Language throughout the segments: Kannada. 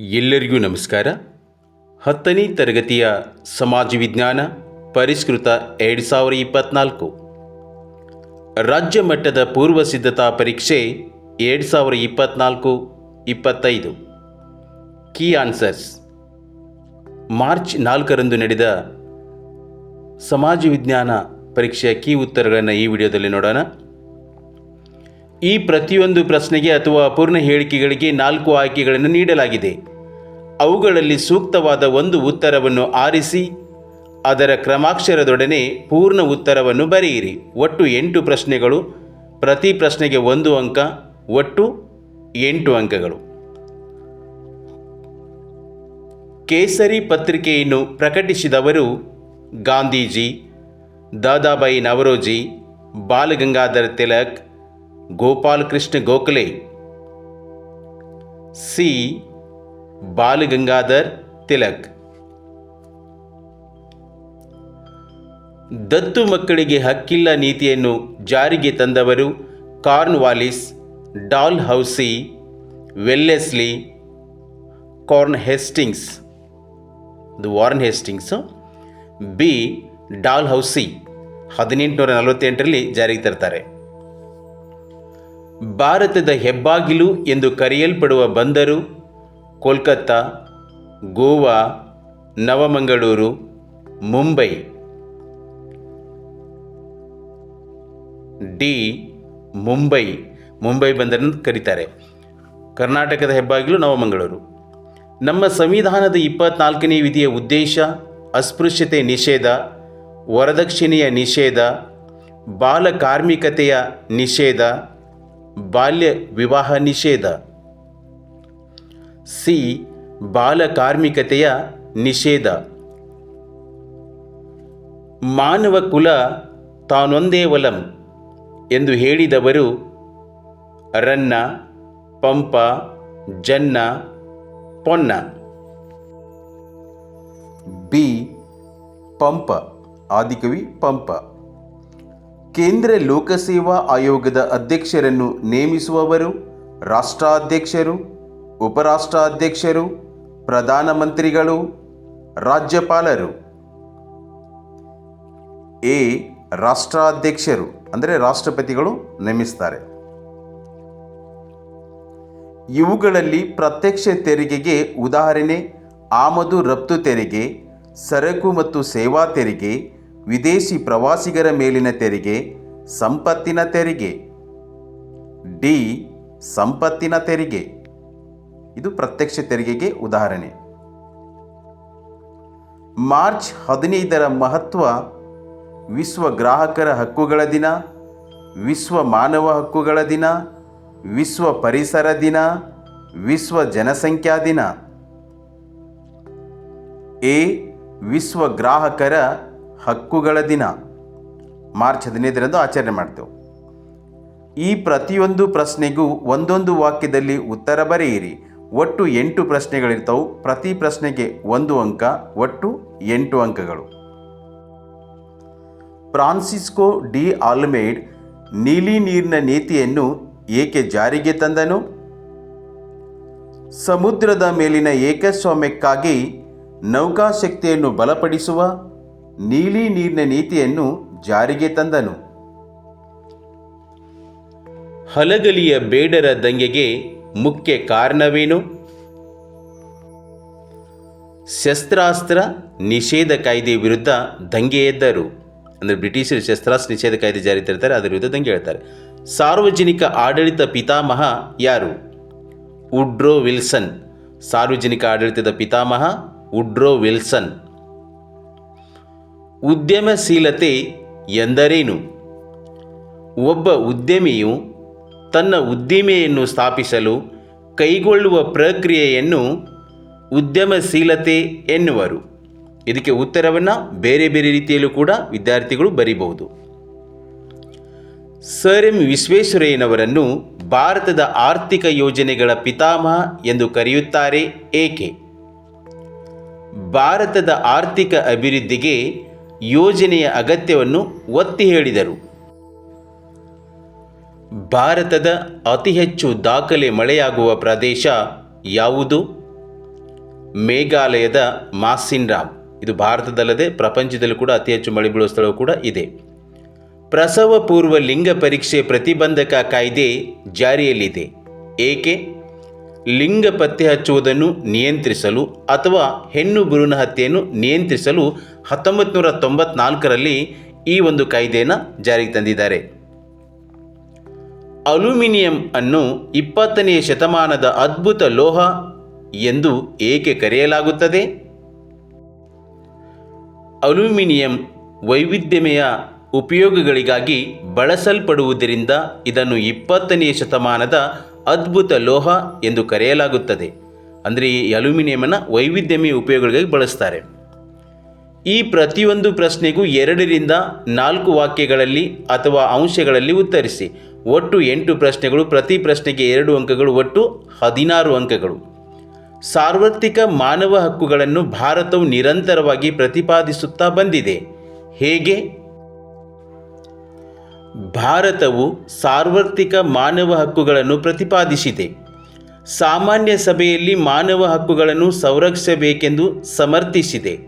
ಎಲ್ಲರಿಗೂ ನಮಸ್ಕಾರ. ಹತ್ತನೇ ತರಗತಿಯ ಸಮಾಜ ವಿಜ್ಞಾನ ಪರಿಷ್ಕೃತ ಎರಡು ಸಾವಿರ ಇಪ್ಪತ್ತ್ನಾಲ್ಕು ರಾಜ್ಯ ಮಟ್ಟದ ಪೂರ್ವ ಸಿದ್ಧತಾ ಪರೀಕ್ಷೆ ಎರಡು ಸಾವಿರ ಇಪ್ಪತ್ನಾಲ್ಕು, ಇಪ್ಪತ್ತೈದು. ಕೀ ಆನ್ಸರ್ಸ್ ಮಾರ್ಚ್ ನಾಲ್ಕರಂದು ನಡೆದ ಸಮಾಜ ವಿಜ್ಞಾನ ಪರೀಕ್ಷೆಯ ಕೀ ಉತ್ತರಗಳನ್ನು ಈ ವಿಡಿಯೋದಲ್ಲಿ ನೋಡೋಣ. ಈ ಪ್ರತಿಯೊಂದು ಪ್ರಶ್ನೆಗೆ ಅಥವಾ ಅಪೂರ್ಣ ಹೇಳಿಕೆಗಳಿಗೆ ನಾಲ್ಕು ಆಯ್ಕೆಗಳನ್ನು ನೀಡಲಾಗಿದೆ. ಅವುಗಳಲ್ಲಿ ಸೂಕ್ತವಾದ ಒಂದು ಉತ್ತರವನ್ನು ಆರಿಸಿ, ಅದರ ಕ್ರಮಾಕ್ಷರದೊಡನೆ ಪೂರ್ಣ ಉತ್ತರವನ್ನು ಬರೆಯಿರಿ. ಒಟ್ಟು ಎಂಟು ಪ್ರಶ್ನೆಗಳು, ಪ್ರತಿ ಪ್ರಶ್ನೆಗೆ ಒಂದು ಅಂಕ, ಒಟ್ಟು ಎಂಟು ಅಂಕಗಳು. ಕೇಸರಿ ಪತ್ರಿಕೆಯನ್ನು ಪ್ರಕಟಿಸಿದವರು ಗಾಂಧೀಜಿ, ದಾದಾಬಾಯಿ ನವರೋಜಿ, ಬಾಲಗಂಗಾಧರ ತಿಲಕ್ ಗೋಪಾಲಕೃಷ್ಣ ಗೋಖಲೆ. ಸಿ. ಬಾಲಗಂಗಾಧರ್ ತಿಲಕ್. ದತ್ತು ಮಕ್ಕಳಿಗೆ ಹಕ್ಕಿಲ್ಲ ನೀತಿಯನ್ನು ಜಾರಿಗೆ ತಂದವರು Cornwallis Dalhousie, Wellesley, corn Hastings. The Warren Hastings. B. Dalhousie ಹದಿನೆಂಟುನೂರ ನಲವತ್ತೆಂಟರಲ್ಲಿ ಜಾರಿಗೆ ತರ್ತಾರೆ. ಭಾರತದ ಹೆಬ್ಬಾಗಿಲು ಎಂದು ಕರೆಯಲ್ಪಡುವ ಬಂದರು ಕೋಲ್ಕತ್ತಾ, ಗೋವಾ, ನವಮಂಗಳೂರು, ಮುಂಬೈ. ಡಿ, ಮುಂಬೈ. ಮುಂಬೈ ಬಂದರನ್ನು ಕರೀತಾರೆ. ಕರ್ನಾಟಕದ ಹೆಬ್ಬಾಗಿಲು ನವಮಂಗಳೂರು. ನಮ್ಮ ಸಂವಿಧಾನದ ಇಪ್ಪತ್ನಾಲ್ಕನೇ ವಿಧಿಯ ಉದ್ದೇಶ, ಅಸ್ಪೃಶ್ಯತೆ ನಿಷೇಧ, ವರದಕ್ಷಿಣೆಯ ನಿಷೇಧ, ಬಾಲ ಕಾರ್ಮಿಕತೆಯ ನಿಷೇಧ ಬಾಲ್ಯ ವಿವಾಹ ನಿಷೇಧ. ಸಿ. ಬಾಲ ಕಾರ್ಮಿಕತೆಯ ನಿಷೇಧ. ಮಾನವ ಕುಲ ತಾನೊಂದೇ ವಲಂ ಎಂದು ಹೇಳಿದವರು ರನ್ನ, ಪಂಪ, ಜನ್ನ, ಪೊನ್ನ. ಬಿ. ಪಂಪ, ಆದಿಕವಿ ಪಂಪ. ಕೇಂದ್ರ ಲೋಕಸೇವಾ ಆಯೋಗದ ಅಧ್ಯಕ್ಷರನ್ನು ನೇಮಿಸುವವರು ರಾಷ್ಟ್ರಾಧ್ಯಕ್ಷರು, ಉಪರಾಷ್ಟ್ರಾಧ್ಯಕ್ಷರು ಪ್ರಧಾನಮಂತ್ರಿಗಳು ರಾಜ್ಯಪಾಲರು. ಎ. ರಾಷ್ಟ್ರಾಧ್ಯಕ್ಷರು ಅಂದರೆ ರಾಷ್ಟ್ರಪತಿಗಳು ನೇಮಿಸ್ತಾರೆ. ಇವುಗಳಲ್ಲಿ ಪ್ರತ್ಯಕ್ಷ ತೆರಿಗೆಗೆ ಉದಾಹರಣೆ, ಆಮದು ರಫ್ತು ತೆರಿಗೆ, ಸರಕು ಮತ್ತು ಸೇವಾ ತೆರಿಗೆ ವಿದೇಶಿ ಪ್ರವಾಸಿಗರ ಮೇಲಿನ ತೆರಿಗೆ, ಸಂಪತ್ತಿನ ತೆರಿಗೆ. ಡಿ, ಸಂಪತ್ತಿನ ತೆರಿಗೆ. ಇದು ಪ್ರತ್ಯಕ್ಷ ತೆರಿಗೆಗೆ ಉದಾಹರಣೆ. ಮಾರ್ಚ್ ಹದಿನೈದರ ಮಹತ್ವ, ವಿಶ್ವ ಗ್ರಾಹಕರ ಹಕ್ಕುಗಳ ದಿನ, ವಿಶ್ವ ಮಾನವ ಹಕ್ಕುಗಳ ದಿನ, ವಿಶ್ವ ಪರಿಸರ ದಿನ, ವಿಶ್ವ ಜನಸಂಖ್ಯಾ ದಿನ. ಎ, ವಿಶ್ವ ಗ್ರಾಹಕರ ಹಕ್ಕುಗಳ ದಿನ. ಮಾರ್ಚ್ ಹದಿನೈದರಂದು ಆಚರಣೆ ಮಾಡ್ತೇವೆ. ಈ ಪ್ರತಿಯೊಂದು ಪ್ರಶ್ನೆಗೂ ಒಂದೊಂದು ವಾಕ್ಯದಲ್ಲಿ ಉತ್ತರ ಬರೆಯಿರಿ. ಒಟ್ಟು ಎಂಟು ಪ್ರಶ್ನೆಗಳಿರ್ತವೆ. ಪ್ರತಿ ಪ್ರಶ್ನೆಗೆ ಒಂದು ಅಂಕ, ಒಟ್ಟು ಎಂಟು ಅಂಕಗಳು. ಫ್ರಾನ್ಸಿಸ್ಕೋ ಡಿ ಆಲ್ಮೇಡ್ ನೀಲಿ ನೀರಿನ ನೀತಿಯನ್ನು ಏಕೆ ಜಾರಿಗೆ ತಂದನು? ಸಮುದ್ರದ ಮೇಲಿನ ಏಕಸ್ವಾಮ್ಯಕ್ಕಾಗಿ ನೌಕಾಶಕ್ತಿಯನ್ನು ಬಲಪಡಿಸುವ ನೀಲಿ ನೀರಿನ ನೀತಿಯನ್ನು ಜಾರಿಗೆ ತಂದನು. ಹಲಗಲಿಯ ಬೇಡರ ದಂಗೆಗೆ ಮುಖ್ಯ ಕಾರಣವೇನು? ಶಸ್ತ್ರಾಸ್ತ್ರ ನಿಷೇಧ ಕಾಯ್ದೆ ವಿರುದ್ಧ ದಂಗೆ ಎದ್ದರು. ಅಂದರೆ ಬ್ರಿಟಿಷರು ಶಸ್ತ್ರಾಸ್ತ್ರ ನಿಷೇಧ ಕಾಯ್ದೆ ಜಾರಿ ತರ್ತಾರೆ, ಅದರ ವಿರುದ್ಧ ದಂಗೆ ಹೇಳ್ತಾರೆ. ಸಾರ್ವಜನಿಕ ಆಡಳಿತ ಪಿತಾಮಹ ಯಾರು? Woodrow Wilson. ಸಾರ್ವಜನಿಕ ಆಡಳಿತದ ಪಿತಾಮಹ ಉಡ್ರೋ ವಿಲ್ಸನ್. ಉದ್ಯಮಶೀಲತೆ ಎಂದರೇನು? ಒಬ್ಬ ಉದ್ಯಮಿಯು ತನ್ನ ಉದ್ದಿಮೆಯನ್ನು ಸ್ಥಾಪಿಸಲು ಕೈಗೊಳ್ಳುವ ಪ್ರಕ್ರಿಯೆಯನ್ನು ಉದ್ಯಮಶೀಲತೆ ಎನ್ನುವರು. ಇದಕ್ಕೆ ಉತ್ತರವನ್ನು ಬೇರೆ ಬೇರೆ ರೀತಿಯಲ್ಲೂ ಕೂಡ ವಿದ್ಯಾರ್ಥಿಗಳು ಬರೀಬಹುದು. ಸರ್ ಎಂ ವಿಶ್ವೇಶ್ವರಯ್ಯನವರನ್ನು ಭಾರತದ ಆರ್ಥಿಕ ಯೋಜನೆಗಳ ಪಿತಾಮಹ ಎಂದು ಕರೆಯುತ್ತಾರೆ ಏಕೆ? ಭಾರತದ ಆರ್ಥಿಕ ಅಭಿವೃದ್ಧಿಗೆ ಯೋಜನೆಯ ಅಗತ್ಯವನ್ನು ಒತ್ತಿ ಹೇಳಿದರು. ಭಾರತದ ಅತಿ ಹೆಚ್ಚು ದಾಖಲೆ ಮಳೆಯಾಗುವ ಪ್ರದೇಶ ಯಾವುದು? ಮೇಘಾಲಯದ ಮಾಸಿನ್ರಾಮ್. ಇದು ಭಾರತದಲ್ಲದೆ ಪ್ರಪಂಚದಲ್ಲೂ ಕೂಡ ಅತಿ ಹೆಚ್ಚು ಮಳೆ ಬೀಳುವ ಸ್ಥಳವು ಕೂಡ ಇದೆ. ಪ್ರಸವ ಪೂರ್ವ ಲಿಂಗ ಪರೀಕ್ಷೆ ಪ್ರತಿಬಂಧಕ ಕಾಯ್ದೆ ಜಾರಿಯಲ್ಲಿದೆ. ಏಕೆ? ಲಿಂಗ ಪತ್ತೆ ಹಚ್ಚುವುದನ್ನು ನಿಯಂತ್ರಿಸಲು ಅಥವಾ ಹೆಣ್ಣು ಭ್ರೂಣ ಹತ್ಯೆಯನ್ನು ನಿಯಂತ್ರಿಸಲು ಹತ್ತೊಂಬತ್ತು ನೂರ ತೊಂಬತ್ನಾಲ್ಕರಲ್ಲಿ ಈ ಒಂದು ಕಾಯ್ದೆಯನ್ನು ಜಾರಿಗೆ ತಂದಿದ್ದಾರೆ. ಅಲ್ಯೂಮಿನಿಯಂ ಅನ್ನು ಇಪ್ಪತ್ತನೆಯ ಶತಮಾನದ ಅದ್ಭುತ ಲೋಹ ಎಂದು ಏಕೆ ಕರೆಯಲಾಗುತ್ತದೆ? ಅಲ್ಯೂಮಿನಿಯಂ ವೈವಿಧ್ಯಮಯ ಉಪಯೋಗಗಳಿಗಾಗಿ ಬಳಸಲ್ಪಡುವುದರಿಂದ ಇದನ್ನು ಇಪ್ಪತ್ತನೆಯ ಶತಮಾನದ ಅದ್ಭುತ ಲೋಹ ಎಂದು ಕರೆಯಲಾಗುತ್ತದೆ. ಅಂದರೆ ಈ ಅಲ್ಯೂಮಿನಿಯಮನ್ನು ವೈವಿಧ್ಯಮಯ ಉಪಯೋಗಗಳಿಗಾಗಿ ಬಳಸ್ತಾರೆ. ಈ ಪ್ರತಿಯೊಂದು ಪ್ರಶ್ನೆಗೂ ಎರಡರಿಂದ ನಾಲ್ಕು ವಾಕ್ಯಗಳಲ್ಲಿ ಅಥವಾ ಅಂಶಗಳಲ್ಲಿ ಉತ್ತರಿಸಿ. ಒಟ್ಟು ಎಂಟು ಪ್ರಶ್ನೆಗಳು, ಪ್ರತಿ ಪ್ರಶ್ನೆಗೆ ಎರಡು ಅಂಕಗಳು, ಒಟ್ಟು ಹದಿನಾರು ಅಂಕಗಳು. ಸಾರ್ವತ್ರಿಕ ಮಾನವ ಹಕ್ಕುಗಳನ್ನು ಭಾರತವು ನಿರಂತರವಾಗಿ ಪ್ರತಿಪಾದಿಸುತ್ತಾ ಬಂದಿದೆ. ಹೇಗೆ? ಭಾರತವು ಸಾರ್ವತ್ರಿಕ ಮಾನವ ಹಕ್ಕುಗಳನ್ನು ಪ್ರತಿಪಾದಿಸಿದೆ. ಸಾಮಾನ್ಯ ಸಭೆಯಲ್ಲಿ ಮಾನವ ಹಕ್ಕುಗಳನ್ನು ಸಂರಕ್ಷಿಸಬೇಕೆಂದು ಸಮರ್ಥಿಸಿದೆ.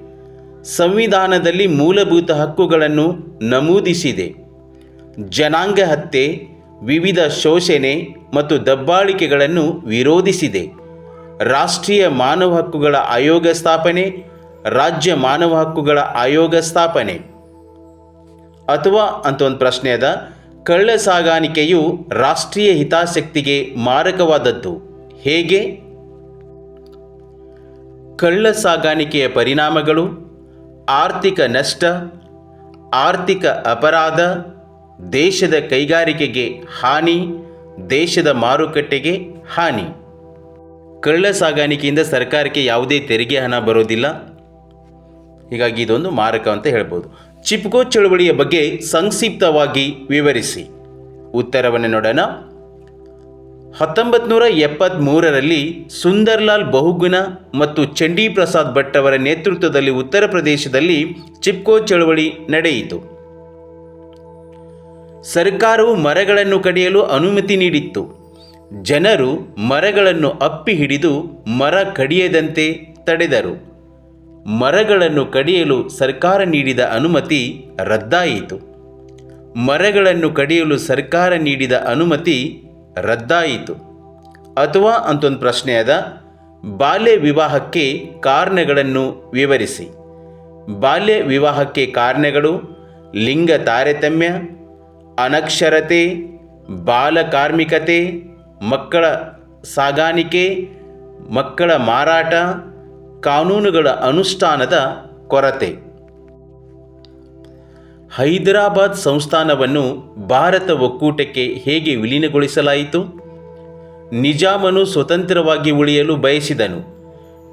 ಸಂವಿಧಾನದಲ್ಲಿ ಮೂಲಭೂತ ಹಕ್ಕುಗಳನ್ನು ನಮೂದಿಸಿದೆ. ಜನಾಂಗ ಹತ್ಯೆ, ವಿವಿಧ ಶೋಷಣೆ ಮತ್ತು ದಬ್ಬಾಳಿಕೆಗಳನ್ನು ವಿರೋಧಿಸಿದೆ. ರಾಷ್ಟ್ರೀಯ ಮಾನವ ಹಕ್ಕುಗಳ ಆಯೋಗ ಸ್ಥಾಪನೆ, ರಾಜ್ಯ ಮಾನವ ಹಕ್ಕುಗಳ ಆಯೋಗ ಸ್ಥಾಪನೆ. ಅಥವಾ ಅಂತ ಒಂದು ಪ್ರಶ್ನೆ ಅದ, ಕಳ್ಳ ಸಾಗಾಣಿಕೆಯು ರಾಷ್ಟ್ರೀಯ ಹಿತಾಸಕ್ತಿಗೆ ಮಾರಕವಾದದ್ದು. ಹೇಗೆ? ಕಳ್ಳ ಸಾಗಾಣಿಕೆಯ ಪರಿಣಾಮಗಳು, ಆರ್ಥಿಕ ನಷ್ಟ, ಆರ್ಥಿಕ ಅಪರಾಧ, ದೇಶದ ಕೈಗಾರಿಕೆಗೆ ಹಾನಿ, ದೇಶದ ಮಾರುಕಟ್ಟೆಗೆ ಹಾನಿ. ಕಳ್ಳ ಸಾಗಾಣಿಕೆಯಿಂದ ಸರ್ಕಾರಕ್ಕೆ ಯಾವುದೇ ತೆರಿಗೆ ಹಣ ಬರೋದಿಲ್ಲ. ಹೀಗಾಗಿ ಇದೊಂದು ಮಾರಕ ಅಂತ ಹೇಳ್ಬೋದು. ಚಿಪ್ಕೋ ಚಳುವಳಿಯ ಬಗ್ಗೆ ಸಂಕ್ಷಿಪ್ತವಾಗಿ ವಿವರಿಸಿ. ಉತ್ತರವನ್ನು ನೋಡೋಣ. ಹತ್ತೊಂಬತ್ತು ನೂರ ಎಪ್ಪತ್ತ್ಮೂರರಲ್ಲಿ ಸುಂದರ್ಲಾಲ್ ಬಹುಗುಣ ಮತ್ತು ಚಂಡೀ ಪ್ರಸಾದ್ ಭಟ್ ಅವರ ನೇತೃತ್ವದಲ್ಲಿ ಉತ್ತರ ಪ್ರದೇಶದಲ್ಲಿ ಚಿಪ್ಕೋ ಚಳುವಳಿ ನಡೆಯಿತು. ಸರ್ಕಾರವು ಮರಗಳನ್ನು ಕಡಿಯಲು ಅನುಮತಿ ನೀಡಿತ್ತು. ಜನರು ಮರಗಳನ್ನು ಅಪ್ಪಿ ಹಿಡಿದು ಮರ ಕಡಿಯದಂತೆ ತಡೆದರು. ಮರಗಳನ್ನು ಕಡಿಯಲು ಸರ್ಕಾರ ನೀಡಿದ ಅನುಮತಿ ರದ್ದಾಯಿತು. ಮರಗಳನ್ನು ಕಡಿಯಲು ಸರ್ಕಾರ ನೀಡಿದ ಅನುಮತಿ ರದ್ದಾಯಿತು. ಅಥವಾ ಅಂತೊಂದು ಪ್ರಶ್ನೆ ಅದ ಬಾಲ್ಯ ವಿವಾಹಕ್ಕೆ ಕಾರಣಗಳನ್ನು ವಿವರಿಸಿ. ಬಾಲ್ಯ ವಿವಾಹಕ್ಕೆ ಕಾರಣಗಳು, ಲಿಂಗ ತಾರತಮ್ಯ, ಅನಕ್ಷರತೆ, ಬಾಲ ಕಾರ್ಮಿಕತೆ, ಮಕ್ಕಳ ಸಾಗಾಣಿಕೆ, ಮಕ್ಕಳ ಮಾರಾಟ ಕಾನೂನುಗಳ ಅನುಷ್ಠಾನದ ಕೊರತೆ. ಹೈದರಾಬಾದ್ ಸಂಸ್ಥಾನವನ್ನು ಭಾರತ ಒಕ್ಕೂಟಕ್ಕೆ ಹೇಗೆ ವಿಲೀನಗೊಳಿಸಲಾಯಿತು? ನಿಜಾಮನು ಸ್ವತಂತ್ರವಾಗಿ ಉಳಿಯಲು ಬಯಸಿದನು.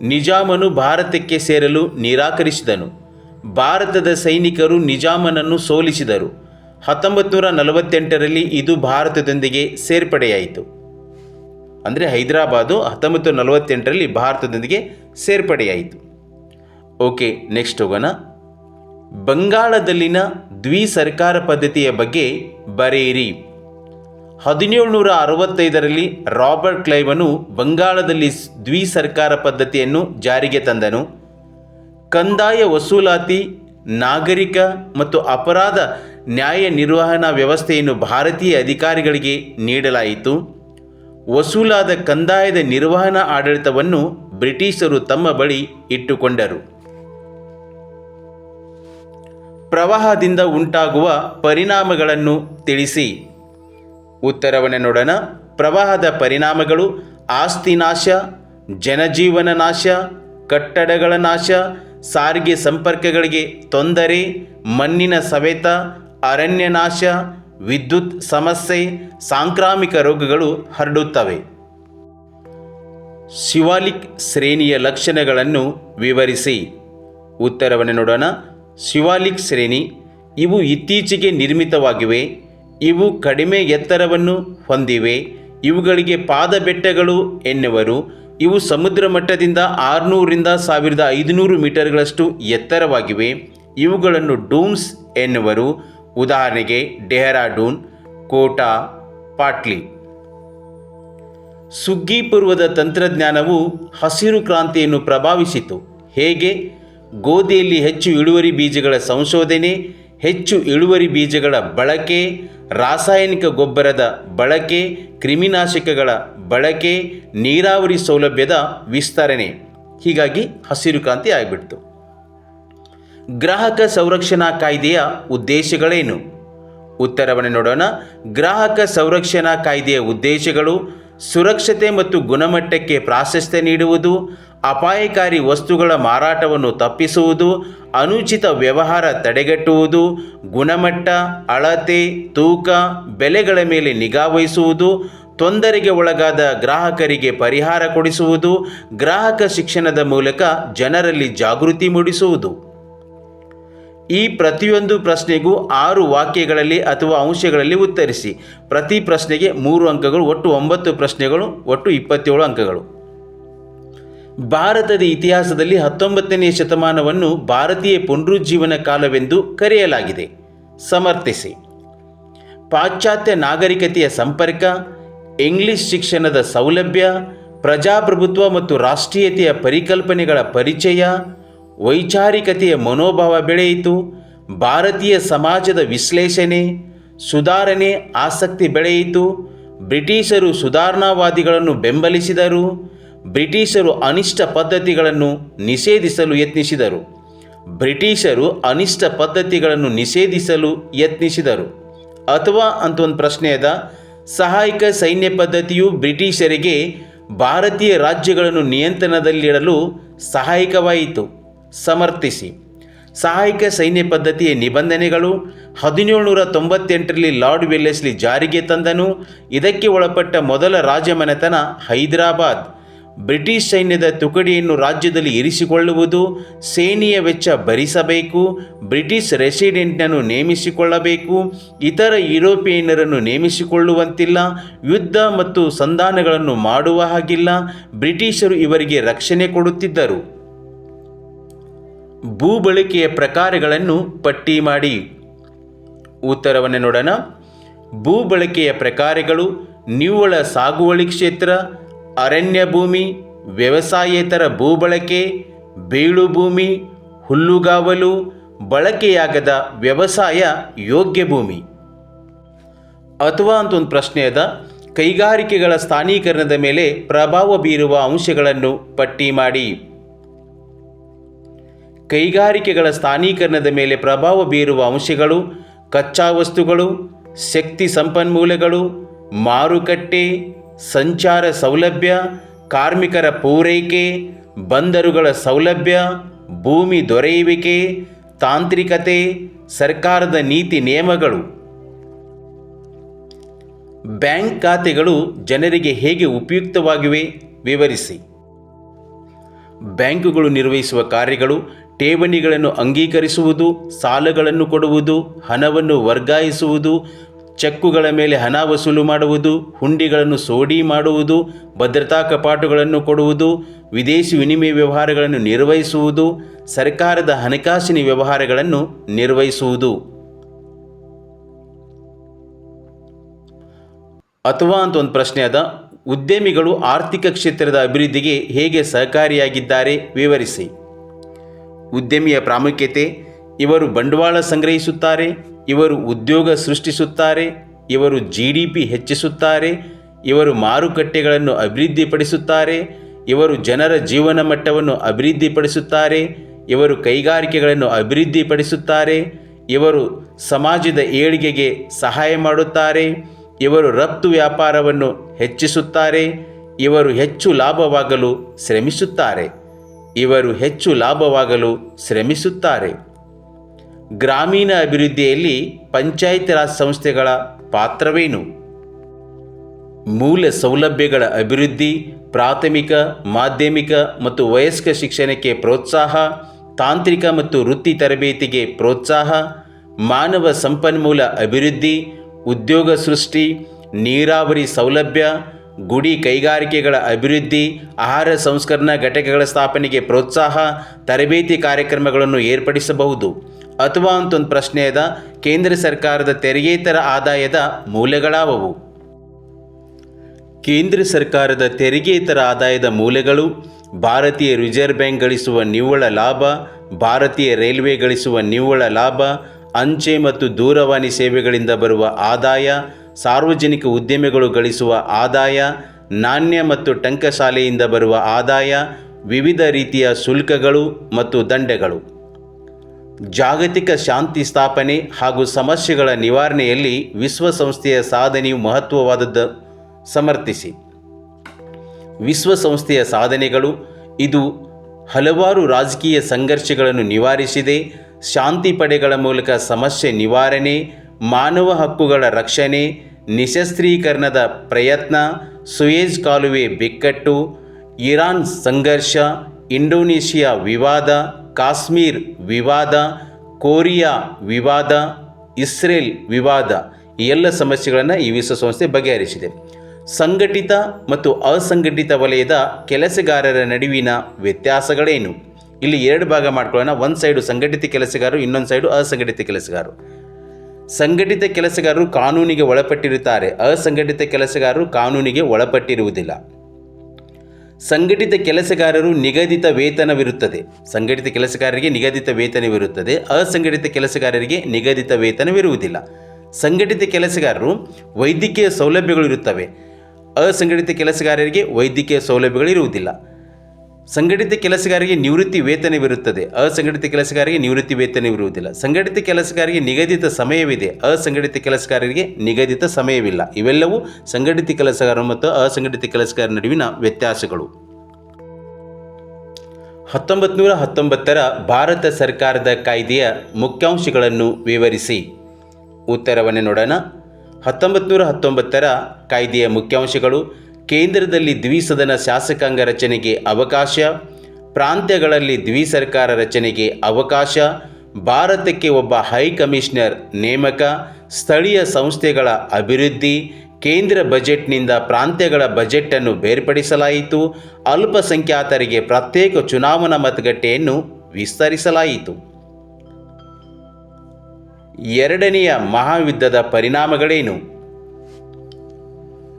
ನಿಜಾಮನು ಭಾರತಕ್ಕೆ ಸೇರಲು ನಿರಾಕರಿಸಿದನು. ಭಾರತದ ಸೈನಿಕರು ನಿಜಾಮನನ್ನು ಸೋಲಿಸಿದರು. ಹತ್ತೊಂಬತ್ತು ನೂರ ನಲವತ್ತೆಂಟರಲ್ಲಿ ಇದು ಭಾರತದೊಂದಿಗೆ ಸೇರ್ಪಡೆಯಾಯಿತು. ಅಂದರೆ ಹೈದರಾಬಾದು ಹತ್ತೊಂಬತ್ತು ನಲವತ್ತೆಂಟರಲ್ಲಿ ಭಾರತದೊಂದಿಗೆ ಸೇರ್ಪಡೆಯಾಯಿತು. ಓಕೆ, ನೆಕ್ಸ್ಟ್ ಹೋಗೋಣ. ಬಂಗಾಳದಲ್ಲಿನ ದ್ವಿಸರ್ಕಾರ ಪದ್ಧತಿಯ ಬಗ್ಗೆ ಬರೆಯಿರಿ. ಹದಿನೇಳುನೂರ ಅರವತ್ತೈದರಲ್ಲಿ ರಾಬರ್ಟ್ ಕ್ಲೈವನು ಬಂಗಾಳದಲ್ಲಿ ದ್ವಿಸರ್ಕಾರ ದ್ವಿ ಸರ್ಕಾರ ಪದ್ಧತಿಯನ್ನು ಜಾರಿಗೆ ತಂದನು. ಕಂದಾಯ ವಸೂಲಾತಿ, ನಾಗರಿಕ ಮತ್ತು ಅಪರಾಧ ನ್ಯಾಯ ನಿರ್ವಹಣಾ ವ್ಯವಸ್ಥೆಯನ್ನು ಭಾರತೀಯ ಅಧಿಕಾರಿಗಳಿಗೆ ನೀಡಲಾಯಿತು. ವಸೂಲಾದ ಕಂದಾಯದ ನಿರ್ವಹಣಾ ಆಡಳಿತವನ್ನು ಬ್ರಿಟಿಷರು ತಮ್ಮ ಬಳಿ ಇಟ್ಟುಕೊಂಡರು. ಪ್ರವಾಹದಿಂದ ಉಂಟಾಗುವ ಪರಿಣಾಮಗಳನ್ನು ತಿಳಿಸಿ. ಉತ್ತರವನ್ನು ಪ್ರವಾಹದ ಪರಿಣಾಮಗಳು ಆಸ್ತಿ ನಾಶ, ಜನಜೀವನ ನಾಶ, ಕಟ್ಟಡಗಳ ನಾಶ, ಸಾರಿಗೆ ಸಂಪರ್ಕಗಳಿಗೆ ತೊಂದರೆ, ಮಣ್ಣಿನ ಸವೆತ, ಅರಣ್ಯ ನಾಶ ವಿದ್ಯುತ್ ಸಮಸ್ಯೆ, ಸಾಂಕ್ರಾಮಿಕ ರೋಗಗಳು ಹರಡುತ್ತವೆ. ಶಿವಾಲಿಕ್ ಶ್ರೇಣಿಯ ಲಕ್ಷಣಗಳನ್ನು ವಿವರಿಸಿ. ಉತ್ತರವನ್ನು ನೋಡೋಣ. ಶಿವಾಲಿಕ್ ಶ್ರೇಣಿ, ಇವು ಇತ್ತೀಚೆಗೆ ನಿರ್ಮಿತವಾಗಿವೆ. ಇವು ಕಡಿಮೆ ಎತ್ತರವನ್ನು ಹೊಂದಿವೆ. ಇವುಗಳಿಗೆ ಪಾದಬೆಟ್ಟಗಳು ಎನ್ನುವರು. ಇವು ಸಮುದ್ರ ಮಟ್ಟದಿಂದ ಆರುನೂರಿಂದ ಸಾವಿರದ ಐದುನೂರು ಮೀಟರ್ಗಳಷ್ಟು ಎತ್ತರವಾಗಿವೆ. ಇವುಗಳನ್ನು ಡೂಮ್ಸ್ ಎನ್ನುವರು. ಉದಾಹರಣೆಗೆ ಡೆಹರಾಡೂನ್, ಕೋಟಾ, ಪಾಟ್ಲಿ. ಸುಗ್ಗಿ ಪೂರ್ವದ ತಂತ್ರಜ್ಞಾನವು ಹಸಿರು ಕ್ರಾಂತಿಯನ್ನು ಪ್ರಭಾವಿಸಿತು. ಹೇಗೆ? ಗೋಧಿಯಲ್ಲಿ ಹೆಚ್ಚು ಇಳುವರಿ ಬೀಜಗಳ ಸಂಶೋಧನೆ, ಹೆಚ್ಚು ಇಳುವರಿ ಬೀಜಗಳ ಬಳಕೆ, ರಾಸಾಯನಿಕ ಗೊಬ್ಬರದ ಬಳಕೆ, ಕ್ರಿಮಿನಾಶಕಗಳ ಬಳಕೆ, ನೀರಾವರಿ ಸೌಲಭ್ಯದ ವಿಸ್ತರಣೆ. ಹೀಗಾಗಿ ಹಸಿರು ಕ್ರಾಂತಿ ಆಗಿಬಿಡ್ತು. ಗ್ರಾಹಕ ಸಂರಕ್ಷಣಾ ಕಾಯ್ದೆಯ ಉದ್ದೇಶಗಳೇನು? ಉತ್ತರವನ್ನು ನೋಡೋಣ. ಗ್ರಾಹಕ ಸಂರಕ್ಷಣಾ ಕಾಯ್ದೆಯ ಉದ್ದೇಶಗಳು ಸುರಕ್ಷತೆ ಮತ್ತು ಗುಣಮಟ್ಟಕ್ಕೆ ಪ್ರಾಶಸ್ತ್ಯ ನೀಡುವುದು, ಅಪಾಯಕಾರಿ ವಸ್ತುಗಳ ಮಾರಾಟವನ್ನು ತಪ್ಪಿಸುವುದು, ಅನುಚಿತ ವ್ಯವಹಾರ ತಡೆಗಟ್ಟುವುದು, ಗುಣಮಟ್ಟ, ಅಳತೆ, ತೂಕ, ಬೆಲೆಗಳ ಮೇಲೆ ನಿಗಾವಹಿಸುವುದು ತೊಂದರೆಗೆ ಒಳಗಾದ ಗ್ರಾಹಕರಿಗೆ ಪರಿಹಾರ ಕೊಡಿಸುವುದು, ಗ್ರಾಹಕ ಶಿಕ್ಷಣದ ಮೂಲಕ ಜನರಲ್ಲಿ ಜಾಗೃತಿ ಮೂಡಿಸುವುದು. ಈ ಪ್ರತಿಯೊಂದು ಪ್ರಶ್ನೆಗೂ ಆರು ವಾಕ್ಯಗಳಲ್ಲಿ ಅಥವಾ ಅಂಶಗಳಲ್ಲಿ ಉತ್ತರಿಸಿ. ಪ್ರತಿ ಪ್ರಶ್ನೆಗೆ ಮೂರು ಅಂಕಗಳು, ಒಟ್ಟು ಒಂಬತ್ತು ಪ್ರಶ್ನೆಗಳು, ಒಟ್ಟು ಇಪ್ಪತ್ತೇಳು ಅಂಕಗಳು. ಭಾರತದ ಇತಿಹಾಸದಲ್ಲಿ ಹತ್ತೊಂಬತ್ತನೇ ಶತಮಾನವನ್ನು ಭಾರತೀಯ ಪುನರುಜ್ಜೀವನ ಕಾಲವೆಂದು ಕರೆಯಲಾಗಿದೆ. ಸಮರ್ಥಿಸಿ. ಪಾಶ್ಚಾತ್ಯ ನಾಗರಿಕತೆಯ ಸಂಪರ್ಕ, ಇಂಗ್ಲಿಷ್ ಶಿಕ್ಷಣದ ಸೌಲಭ್ಯ, ಪ್ರಜಾಪ್ರಭುತ್ವ ಮತ್ತು ರಾಷ್ಟ್ರೀಯತೆಯ ಪರಿಕಲ್ಪನೆಗಳ ಪರಿಚಯ ವೈಚಾರಿಕತೆಯ ಮನೋಭಾವ ಬೆಳೆಯಿತು. ಭಾರತೀಯ ಸಮಾಜದ ವಿಶ್ಲೇಷಣೆ, ಸುಧಾರಣೆ ಆಸಕ್ತಿ ಬೆಳೆಯಿತು. ಬ್ರಿಟಿಷರು ಸುಧಾರಣಾವಾದಿಗಳನ್ನು ಬೆಂಬಲಿಸಿದರು. ಬ್ರಿಟಿಷರು ಅನಿಷ್ಟ ಪದ್ಧತಿಗಳನ್ನು ನಿಷೇಧಿಸಲು ಯತ್ನಿಸಿದರು. ಬ್ರಿಟಿಷರು ಅನಿಷ್ಟ ಪದ್ಧತಿಗಳನ್ನು ನಿಷೇಧಿಸಲು ಯತ್ನಿಸಿದರು. ಅಥವಾ ಅಂತ ಒಂದು ಪ್ರಶ್ನೆ ಅದ, ಸಹಾಯಕ ಸೈನ್ಯ ಪದ್ಧತಿಯು ಬ್ರಿಟಿಷರಿಗೆ ಭಾರತೀಯ ರಾಜ್ಯಗಳನ್ನು ನಿಯಂತ್ರಣದಲ್ಲಿಡಲು ಸಹಾಯಕವಾಯಿತು. ಸಮರ್ಥಿಸಿ. ಸಹಾಯಕ ಸೈನ್ಯ ಪದ್ಧತಿಯ ನಿಬಂಧನೆಗಳು ಹದಿನೇಳುನೂರ ತೊಂಬತ್ತೆಂಟರಲ್ಲಿ ಲಾರ್ಡ್ ವೆಲ್ಲೆಸ್ಲಿ ಜಾರಿಗೆ ತಂದನು. ಇದಕ್ಕೆ ಒಳಪಟ್ಟ ಮೊದಲ ರಾಜಮನೆತನ ಹೈದರಾಬಾದ್. ಬ್ರಿಟಿಷ್ ಸೈನ್ಯದ ತುಕಡಿಯನ್ನು ರಾಜ್ಯದಲ್ಲಿ ಇರಿಸಿಕೊಳ್ಳುವುದು, ಸೇನೆಯ ವೆಚ್ಚ ಭರಿಸಬೇಕು, ಬ್ರಿಟಿಷ್ ರೆಸಿಡೆಂಟ್ನನ್ನು ನೇಮಿಸಿಕೊಳ್ಳಬೇಕು, ಇತರ ಯುರೋಪಿಯನ್ನರನ್ನು ನೇಮಿಸಿಕೊಳ್ಳುವಂತಿಲ್ಲ, ಯುದ್ಧ ಮತ್ತು ಸಂಧಾನಗಳನ್ನು ಮಾಡುವ ಹಾಗಿಲ್ಲ, ಬ್ರಿಟಿಷರು ಇವರಿಗೆ ರಕ್ಷಣೆ ಕೊಡುತ್ತಿದ್ದರು. ಭೂ ಬಳಕೆಯ ಪ್ರಕಾರಗಳನ್ನು ಪಟ್ಟಿ ಮಾಡಿ. ಉತ್ತರವನ್ನು ನೋಡೋಣ ಭೂ ಬಳಕೆಯ ಪ್ರಕಾರಗಳು ನಿವ್ವಳ ಸಾಗುವಳಿ ಕ್ಷೇತ್ರ, ಅರಣ್ಯ ಭೂಮಿ, ವ್ಯವಸಾಯೇತರ ಭೂ ಬಳಕೆ ಬೀಳು ಭೂಮಿ, ಹುಲ್ಲುಗಾವಲು, ಬಳಕೆಯಾಗದ ವ್ಯವಸಾಯ, ಯೋಗ್ಯ ಭೂಮಿ. ಅಥವಾ ಅಂತ ಒಂದು ಪ್ರಶ್ನೆ ಅದ. ಕೈಗಾರಿಕೆಗಳ ಸ್ಥಾನೀಕರಣದ ಮೇಲೆ ಪ್ರಭಾವ ಬೀರುವ ಅಂಶಗಳನ್ನು ಪಟ್ಟಿ ಮಾಡಿ. ಕೈಗಾರಿಕೆಗಳ ಸ್ಥಾನೀಕರಣದ ಮೇಲೆ ಪ್ರಭಾವ ಬೀರುವ ಅಂಶಗಳು, ಕಚ್ಚಾ ವಸ್ತುಗಳು, ಶಕ್ತಿ ಸಂಪನ್ಮೂಲಗಳು, ಮಾರುಕಟ್ಟೆ, ಸಂಚಾರ ಸೌಲಭ್ಯ, ಕಾರ್ಮಿಕರ ಪೂರೈಕೆ, ಬಂದರುಗಳ ಸೌಲಭ್ಯ, ಭೂಮಿ ದೊರೆಯುವಿಕೆ, ತಾಂತ್ರಿಕತೆ, ಸರ್ಕಾರದ ನೀತಿ ನಿಯಮಗಳು. ಬ್ಯಾಂಕ್ ಖಾತೆಗಳು ಜನರಿಗೆ ಹೇಗೆ ಉಪಯುಕ್ತವಾಗಿವೆ, ವಿವರಿಸಿ. ಬ್ಯಾಂಕುಗಳು ನಿರ್ವಹಿಸುವ ಕಾರ್ಯಗಳು ಠೇವಣಿಗಳನ್ನು ಅಂಗೀಕರಿಸುವುದು, ಸಾಲಗಳನ್ನು ಕೊಡುವುದು, ಹಣವನ್ನು ವರ್ಗಾಯಿಸುವುದು, ಚೆಕ್ಕುಗಳ ಮೇಲೆ ಹಣ ವಸೂಲು ಮಾಡುವುದು, ಹುಂಡಿಗಳನ್ನು ಸೋಡಿ ಮಾಡುವುದು, ಭದ್ರತಾ ಕಪಾಟುಗಳನ್ನು ಕೊಡುವುದು, ವಿದೇಶಿ ವಿನಿಮಯ ವ್ಯವಹಾರಗಳನ್ನು ನಿರ್ವಹಿಸುವುದು, ಸರ್ಕಾರದ ಹಣಕಾಸಿನ ವ್ಯವಹಾರಗಳನ್ನು ನಿರ್ವಹಿಸುವುದು. ಅಥವಾ ಅಂತ ಒಂದು ಪ್ರಶ್ನೆ ಅದ, ಉದ್ಯಮಿಗಳು ಆರ್ಥಿಕ ಕ್ಷೇತ್ರದ ಅಭಿವೃದ್ಧಿಗೆ ಹೇಗೆ ಸಹಕಾರಿಯಾಗಿದ್ದಾರೆ, ವಿವರಿಸಿ. ಉದ್ಯಮಿಯ ಪ್ರಾಮುಖ್ಯತೆ, ಇವರು ಬಂಡವಾಳ ಸಂಗ್ರಹಿಸುತ್ತಾರೆ, ಇವರು ಉದ್ಯೋಗ ಸೃಷ್ಟಿಸುತ್ತಾರೆ, ಇವರು ಜಿ ಡಿ ಪಿ ಹೆಚ್ಚಿಸುತ್ತಾರೆ, ಇವರು ಮಾರುಕಟ್ಟೆಗಳನ್ನು ಅಭಿವೃದ್ಧಿಪಡಿಸುತ್ತಾರೆ, ಇವರು ಜನರ ಜೀವನ ಮಟ್ಟವನ್ನು ಅಭಿವೃದ್ಧಿಪಡಿಸುತ್ತಾರೆ, ಇವರು ಕೈಗಾರಿಕೆಗಳನ್ನು ಅಭಿವೃದ್ಧಿಪಡಿಸುತ್ತಾರೆ, ಇವರು ಸಮಾಜದ ಏಳಿಗೆಗೆ ಸಹಾಯ ಮಾಡುತ್ತಾರೆ, ಇವರು ರಫ್ತು ವ್ಯಾಪಾರವನ್ನು ಹೆಚ್ಚಿಸುತ್ತಾರೆ, ಇವರು ಹೆಚ್ಚು ಲಾಭವಾಗಲು ಶ್ರಮಿಸುತ್ತಾರೆ. ಇವರು ಹೆಚ್ಚು ಲಾಭವಾಗಲು ಶ್ರಮಿಸುತ್ತಾರೆ. ಗ್ರಾಮೀಣ ಅಭಿವೃದ್ಧಿಯಲ್ಲಿ ಪಂಚಾಯತ್ ರಾಜ್ ಸಂಸ್ಥೆಗಳ ಪಾತ್ರವೇನು? ಮೂಲ ಸೌಲಭ್ಯಗಳ ಅಭಿವೃದ್ಧಿ, ಪ್ರಾಥಮಿಕ, ಮಾಧ್ಯಮಿಕ ಮತ್ತು ವಯಸ್ಕ ಶಿಕ್ಷಣಕ್ಕೆ ಪ್ರೋತ್ಸಾಹ, ತಾಂತ್ರಿಕ ಮತ್ತು ವೃತ್ತಿ ತರಬೇತಿಗೆ ಪ್ರೋತ್ಸಾಹ, ಮಾನವ ಸಂಪನ್ಮೂಲ ಅಭಿವೃದ್ಧಿ, ಉದ್ಯೋಗ ಸೃಷ್ಟಿ, ನೀರಾವರಿ ಸೌಲಭ್ಯ ಗುಡಿ ಕೈಗಾರಿಕೆಗಳ ಅಭಿವೃದ್ಧಿ, ಆಹಾರ ಸಂಸ್ಕರಣಾ ಘಟಕಗಳ ಸ್ಥಾಪನೆಗೆ ಪ್ರೋತ್ಸಾಹ, ತರಬೇತಿ ಕಾರ್ಯಕ್ರಮಗಳನ್ನು ಏರ್ಪಡಿಸಬಹುದು. ಅಥವಾ ಅಂತೊಂದು ಪ್ರಶ್ನೆ ಅದ, ಕೇಂದ್ರ ಸರ್ಕಾರದ ತೆರಿಗೆತರ ಆದಾಯದ ಮೂಲಗಳಾವವು? ಕೇಂದ್ರ ಸರ್ಕಾರದ ತೆರಿಗೆತರ ಆದಾಯದ ಮೂಲಗಳು, ಭಾರತೀಯ ರಿಸರ್ವ್ ಬ್ಯಾಂಕ್ ಗಳಿಸುವ ನಿವ್ವಳ ಲಾಭ, ಭಾರತೀಯ ರೈಲ್ವೆ ಗಳಿಸುವ ನಿವ್ವಳ ಲಾಭ, ಅಂಚೆ ಮತ್ತು ದೂರವಾಣಿ ಸೇವೆಗಳಿಂದ ಬರುವ ಆದಾಯ ಸಾರ್ವಜನಿಕ ಉದ್ಯಮಿಗಳು ಗಳಿಸುವ ಆದಾಯ, ನಾಣ್ಯ ಮತ್ತು ಟಂಕಶಾಲೆಯಿಂದ ಬರುವ ಆದಾಯ, ವಿವಿಧ ರೀತಿಯ ಶುಲ್ಕಗಳು ಮತ್ತು ದಂಡಗಳು. ಜಾಗತಿಕ ಶಾಂತಿ ಸ್ಥಾಪನೆ ಹಾಗೂ ಸಮಸ್ಯೆಗಳ ನಿವಾರಣೆಯಲ್ಲಿ ವಿಶ್ವಸಂಸ್ಥೆಯ ಸಾಧನೆಯು ಮಹತ್ವವಾದದ್ದು. ಸಮರ್ಥಿಸಿ. ವಿಶ್ವಸಂಸ್ಥೆಯ ಸಾಧನೆಗಳು, ಇದು ಹಲವಾರು ರಾಜಕೀಯ ಸಂಘರ್ಷಗಳನ್ನು ನಿವಾರಿಸಿದೆ. ಶಾಂತಿ ಪಡೆಗಳ ಮೂಲಕ ಸಮಸ್ಯೆ ನಿವಾರಣೆ ಮಾನವ ಹಕ್ಕುಗಳ ರಕ್ಷಣೆ, ನಿಶಸ್ತ್ರೀಕರಣದ ಪ್ರಯತ್ನ, ಸುಯೇಜ್ ಕಾಲುವೆ ಬಿಕ್ಕಟ್ಟು, ಇರಾನ್ ಸಂಘರ್ಷ, ಇಂಡೋನೇಷಿಯಾ ವಿವಾದ, ಕಾಶ್ಮೀರ್ ವಿವಾದ, ಕೊರಿಯಾ ವಿವಾದ, ಇಸ್ರೇಲ್ ವಿವಾದ ಎಲ್ಲ ಸಮಸ್ಯೆಗಳನ್ನು ಈ ವಿಶ್ವಸಂಸ್ಥೆ ಬಗೆಹರಿಸಿದೆ. ಸಂಘಟಿತ ಮತ್ತು ಅಸಂಘಟಿತ ವಲಯದ ಕೆಲಸಗಾರರ ನಡುವಿನ ವ್ಯತ್ಯಾಸಗಳೇನು? ಇಲ್ಲಿ ಎರಡು ಭಾಗ ಮಾಡ್ಕೊಳ್ಳೋಣ. ಒಂದು ಸೈಡು ಸಂಘಟಿತ ಕೆಲಸಗಾರರು, ಇನ್ನೊಂದು ಸೈಡು ಅಸಂಘಟಿತ ಕೆಲಸಗಾರರು. ಸಂಘಟಿತ ಕೆಲಸಗಾರರು ಕಾನೂನಿಗೆ ಒಳಪಟ್ಟಿರುತ್ತಾರೆ. ಅಸಂಘಟಿತ ಕೆಲಸಗಾರರು ಕಾನೂನಿಗೆ ಒಳಪಟ್ಟಿರುವುದಿಲ್ಲ. ಸಂಘಟಿತ ಕೆಲಸಗಾರರು ನಿಗದಿತ ವೇತನವಿರುತ್ತದೆ. ಸಂಘಟಿತ ಕೆಲಸಗಾರರಿಗೆ ನಿಗದಿತ ವೇತನವಿರುತ್ತದೆ. ಅಸಂಘಟಿತ ಕೆಲಸಗಾರರಿಗೆ ನಿಗದಿತ ವೇತನವಿರುವುದಿಲ್ಲ. ಸಂಘಟಿತ ಕೆಲಸಗಾರರು ವೈದ್ಯಕೀಯ ಸೌಲಭ್ಯಗಳು ಇರುತ್ತವೆ. ಅಸಂಘಟಿತ ಕೆಲಸಗಾರರಿಗೆ ವೈದ್ಯಕೀಯ ಸೌಲಭ್ಯಗಳು ಇರುವುದಿಲ್ಲ. ಸಂಘಟಿತ ಕೆಲಸಗಾರರಿಗೆ ನಿವೃತ್ತಿ ವೇತನವಿರುತ್ತದೆ. ಅಸಂಘಟಿತ ಕೆಲಸಗಾರರಿಗೆ ನಿವೃತ್ತಿ ವೇತನವಿರುವುದಿಲ್ಲ. ಸಂಘಟಿತ ಕೆಲಸಗಾರರಿಗೆ ನಿಗದಿತ ಸಮಯವಿದೆ. ಅಸಂಘಟಿತ ಕೆಲಸಗಾರರಿಗೆ ನಿಗದಿತ ಸಮಯವಿಲ್ಲ. ಇವೆಲ್ಲವೂ ಸಂಘಟಿತ ಕೆಲಸಗಾರ ಮತ್ತು ಅಸಂಘಟಿತ ಕೆಲಸಗಾರ ನಡುವಿನ ವ್ಯತ್ಯಾಸಗಳು. ಹತ್ತೊಂಬತ್ತು ನೂರ ಹತ್ತೊಂಬತ್ತರ ಭಾರತ ಸರ್ಕಾರದ ಕಾಯ್ದೆಯ ಮುಖ್ಯಾಂಶಗಳನ್ನು ವಿವರಿಸಿ. ಉತ್ತರವನ್ನು ನೋಡೋಣ. ಹತ್ತೊಂಬತ್ತು ಹತ್ತೊಂಬತ್ತರ ಕಾಯ್ದೆಯ ಮುಖ್ಯಾಂಶಗಳು ಕೇಂದ್ರದಲ್ಲಿ ದ್ವಿಸದನ ಶಾಸಕಾಂಗ ರಚನೆಗೆ ಅವಕಾಶ, ಪ್ರಾಂತ್ಯಗಳಲ್ಲಿ ದ್ವಿಸರ್ಕಾರ ರಚನೆಗೆ ಅವಕಾಶ, ಭಾರತಕ್ಕೆ ಒಬ್ಬ ಹೈ ಕಮಿಷನರ್ ನೇಮಕ, ಸ್ಥಳೀಯ ಸಂಸ್ಥೆಗಳ ಅಭಿವೃದ್ಧಿ, ಕೇಂದ್ರ ಬಜೆಟ್ನಿಂದ ಪ್ರಾಂತ್ಯಗಳ ಬಜೆಟನ್ನು ಬೇರ್ಪಡಿಸಲಾಯಿತು, ಅಲ್ಪಸಂಖ್ಯಾತರಿಗೆ ಪ್ರತ್ಯೇಕ ಚುನಾವಣಾ ಮತಗಟ್ಟೆಯನ್ನು ವಿಸ್ತರಿಸಲಾಯಿತು. ಎರಡನೆಯ ಮಹಾಯುದ್ಧದ ಪರಿಣಾಮಗಳೇನು?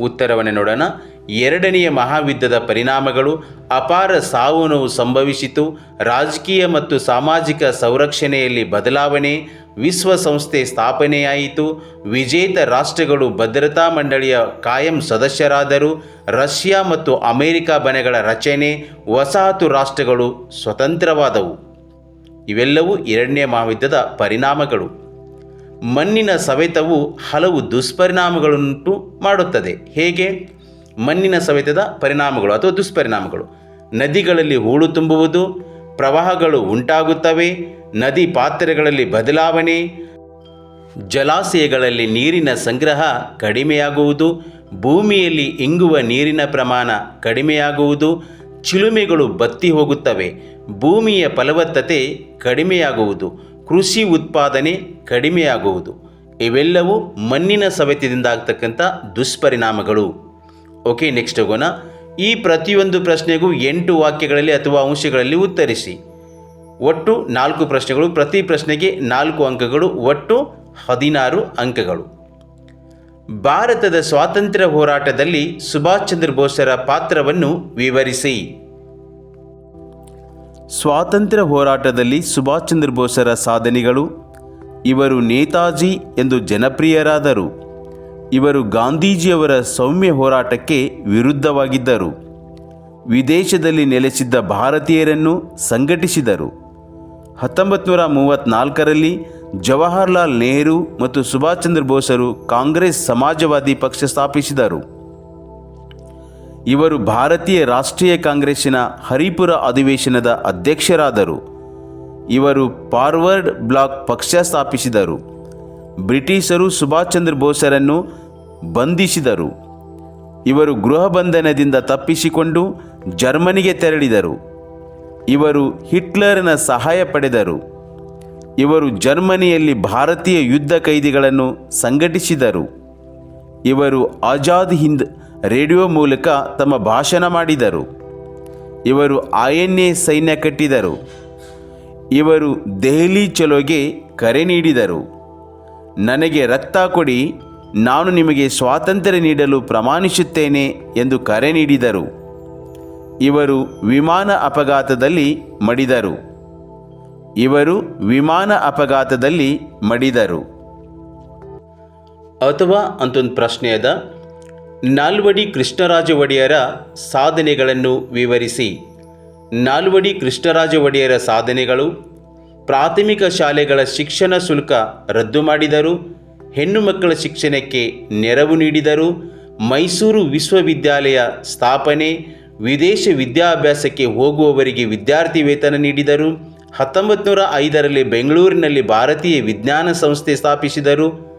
ಉತ್ತರವನ್ನು ನೋಡೋಣ. ಎರಡನೆಯ ಮಹಾಯುದ್ಧದ ಪರಿಣಾಮಗಳು, ಅಪಾರ ಸಾವು ನೋವು ಸಂಭವಿಸಿತು. ರಾಜಕೀಯ ಮತ್ತು ಸಾಮಾಜಿಕ ಸಂರಕ್ಷಣೆಯಲ್ಲಿ ಬದಲಾವಣೆ ವಿಶ್ವಸಂಸ್ಥೆ ಸ್ಥಾಪನೆಯಾಯಿತು. ವಿಜೇತ ರಾಷ್ಟ್ರಗಳು ಭದ್ರತಾ ಮಂಡಳಿಯ ಕಾಯಂ ಸದಸ್ಯರಾದರು. ರಷ್ಯಾ ಮತ್ತು ಅಮೆರಿಕ ಬಣಗಳ ರಚನೆ, ವಸಾಹತು ರಾಷ್ಟ್ರಗಳು ಸ್ವತಂತ್ರವಾದವು. ಇವೆಲ್ಲವೂ ಎರಡನೇ ಮಹಾಯುದ್ಧದ ಪರಿಣಾಮಗಳು. ಮಣ್ಣಿನ ಸವೆತವು ಹಲವು ದುಷ್ಪರಿಣಾಮಗಳನ್ನುಂಟು ಮಾಡುತ್ತದೆ. ಹೇಗೆ? ಮಣ್ಣಿನ ಸವೆತದ ಪರಿಣಾಮಗಳು ಅಥವಾ ದುಷ್ಪರಿಣಾಮಗಳು. ನದಿಗಳಲ್ಲಿ ಹೂಳು ತುಂಬುವುದು, ಪ್ರವಾಹಗಳು ಉಂಟಾಗುತ್ತವೆ, ನದಿ ಪಾತ್ರೆಗಳಲ್ಲಿ ಬದಲಾವಣೆ, ಜಲಾಶಯಗಳಲ್ಲಿ ನೀರಿನ ಸಂಗ್ರಹ ಕಡಿಮೆಯಾಗುವುದು, ಭೂಮಿಯಲ್ಲಿ ಇಂಗುವ ನೀರಿನ ಪ್ರಮಾಣ ಕಡಿಮೆಯಾಗುವುದು, ಚಿಲುಮೆಗಳು ಬತ್ತಿ ಹೋಗುತ್ತವೆ, ಭೂಮಿಯ ಫಲವತ್ತತೆ ಕಡಿಮೆಯಾಗುವುದು. ಕೃಷಿ ಉತ್ಪಾದನೆ ಕಡಿಮೆಯಾಗುವುದು. ಇವೆಲ್ಲವೂ ಮಣ್ಣಿನ ಸವೆತದಿಂದ ಆಗ್ತಕ್ಕಂಥ ದುಷ್ಪರಿಣಾಮಗಳು. ಓಕೆ, ನೆಕ್ಸ್ಟ್ ಹೋಗೋಣ. ಈ ಪ್ರತಿಯೊಂದು ಪ್ರಶ್ನೆಗೂ ಎಂಟು ವಾಕ್ಯಗಳಲ್ಲಿ ಅಥವಾ ಅಂಶಗಳಲ್ಲಿ ಉತ್ತರಿಸಿ. ಒಟ್ಟು ನಾಲ್ಕು ಪ್ರಶ್ನೆಗಳು, ಪ್ರತಿ ಪ್ರಶ್ನೆಗೆ ನಾಲ್ಕು ಅಂಕಗಳು, ಒಟ್ಟು ಹದಿನಾರು ಅಂಕಗಳು. ಭಾರತದ ಸ್ವಾತಂತ್ರ್ಯ ಹೋರಾಟದಲ್ಲಿ ಸುಭಾಷ್ ಚಂದ್ರ ಬೋಸರ ಪಾತ್ರವನ್ನು ವಿವರಿಸಿ. ಸ್ವಾತಂತ್ರ್ಯ ಹೋರಾಟದಲ್ಲಿ ಸುಭಾಷ್ ಚಂದ್ರ ಬೋಸರ ಸಾಧನೆಗಳು. ಇವರು ನೇತಾಜಿ ಎಂದು ಜನಪ್ರಿಯರಾದರು. ಇವರು ಗಾಂಧೀಜಿಯವರ ಸೌಮ್ಯ ಹೋರಾಟಕ್ಕೆ ವಿರುದ್ಧವಾಗಿದ್ದರು. ವಿದೇಶದಲ್ಲಿ ನೆಲೆಸಿದ್ದ ಭಾರತೀಯರನ್ನು ಸಂಘಟಿಸಿದರು. ಹತ್ತೊಂಬತ್ತು ನೂರ ಮೂವತ್ತ್ನಾಲ್ಕರಲ್ಲಿ ಜವಾಹರ್ಲಾಲ್ ನೆಹರು ಮತ್ತು ಸುಭಾಷ್ ಚಂದ್ರ ಬೋಸರು ಕಾಂಗ್ರೆಸ್ ಸಮಾಜವಾದಿ ಪಕ್ಷ ಸ್ಥಾಪಿಸಿದರು. ಇವರು ಭಾರತೀಯ ರಾಷ್ಟ್ರೀಯ ಕಾಂಗ್ರೆಸ್ಸಿನ ಹರಿಪುರ ಅಧಿವೇಶನದ ಅಧ್ಯಕ್ಷರಾದರು. ಇವರು ಫಾರ್ವರ್ಡ್ ಬ್ಲಾಕ್ ಪಕ್ಷ ಸ್ಥಾಪಿಸಿದರು. ಬ್ರಿಟಿಷರು ಸುಭಾಷ್ ಚಂದ್ರ ಬೋಸರನ್ನು ಬಂಧಿಸಿದರು. ಇವರು ಗೃಹ ಬಂಧನದಿಂದ ತಪ್ಪಿಸಿಕೊಂಡು ಜರ್ಮನಿಗೆ ತೆರಳಿದರು. ಇವರು ಹಿಟ್ಲರ್ನ ಸಹಾಯ ಪಡೆದರು. ಇವರು ಜರ್ಮನಿಯಲ್ಲಿ ಭಾರತೀಯ ಯುದ್ಧ ಕೈದಿಗಳನ್ನು ಸಂಘಟಿಸಿದರು. ಇವರು ಆಜಾದ್ ಹಿಂದ್ ರೇಡಿಯೋ ಮೂಲಕ ತಮ್ಮ ಭಾಷಣ ಮಾಡಿದರು. ಇವರು ಐ ಎನ್ ಎ ಸೈನ್ಯ ಕಟ್ಟಿದರು. ಇವರು ದೆಹಲಿ ಚಲೋಗೆ ಕರೆ ನೀಡಿದರು. ನನಗೆ ರಕ್ತ ಕೊಡಿ, ನಾನು ನಿಮಗೆ ಸ್ವಾತಂತ್ರ್ಯ ನೀಡಲು ಪ್ರಮಾಣಿಸುತ್ತೇನೆ ಎಂದು ಕರೆ ನೀಡಿದರು. ಇವರು ವಿಮಾನ ಅಪಘಾತದಲ್ಲಿ ಮಡಿದರು. ಇವರು ವಿಮಾನ ಅಪಘಾತದಲ್ಲಿ ಮಡಿದರು. ಅಥವಾ ಅಂತೊಂದು ಪ್ರಶ್ನೆ ಅದ ನಾಲ್ವಡಿ ಕೃಷ್ಣರಾಜ ಒಡೆಯರ ಸಾಧನೆಗಳನ್ನು ವಿವರಿಸಿ. ನಾಲ್ವಡಿ ಕೃಷ್ಣರಾಜ ಒಡೆಯರ ಸಾಧನೆಗಳು ಪ್ರಾಥಮಿಕ ಶಾಲೆಗಳ ಶಿಕ್ಷಣ ಶುಲ್ಕ ರದ್ದು ಮಾಡಿದರು. ಹೆಣ್ಣು ಮಕ್ಕಳ ಶಿಕ್ಷಣಕ್ಕೆ ನೆರವು ನೀಡಿದರು. ಮೈಸೂರು ವಿಶ್ವವಿದ್ಯಾಲಯ ಸ್ಥಾಪನೆ, ವಿದೇಶ ವಿದ್ಯಾಭ್ಯಾಸಕ್ಕೆ ಹೋಗುವವರಿಗೆ ವಿದ್ಯಾರ್ಥಿ ವೇತನ ನೀಡಿದರು. ಹತ್ತೊಂಬತ್ತು ನೂರ ಐದರಲ್ಲಿ ಬೆಂಗಳೂರಿನಲ್ಲಿ ಭಾರತೀಯ ವಿಜ್ಞಾನ ಸಂಸ್ಥೆ ಸ್ಥಾಪಿಸಿದರು.